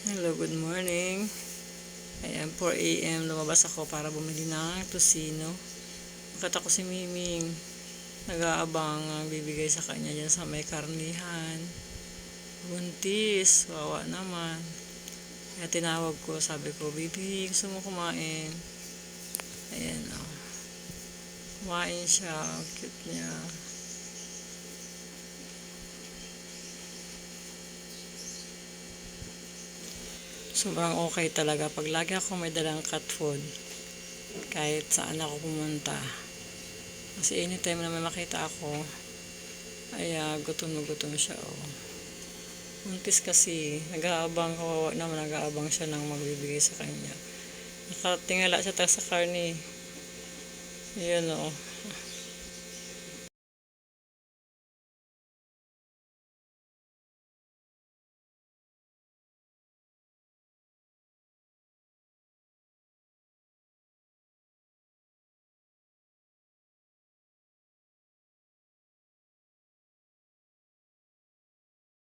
Hello, good morning. Ayan, 4 a.m. Lumabas ako para bumili ng tosino. Nakita ko si Miming. Nag-aabang ang bibigay sa kanya dyan sa may karnihan. Buntis. Wawa naman. Kaya tinawag ko. Sabi ko, Bibi, gusto mo kumain? Ayan, oh. Kumain siya. Cute niya. Sobrang okay talaga. Pag lagi ako may dalang cat food kahit saan ako pumunta kasi anytime na may makita ako ay uh, gutom na gutom siya oh. buntis kasi nag-aabang kawawa naman nag-aabang siya ng magbibigay sa kanya. Nakatingala siya tayo sa karni yun oh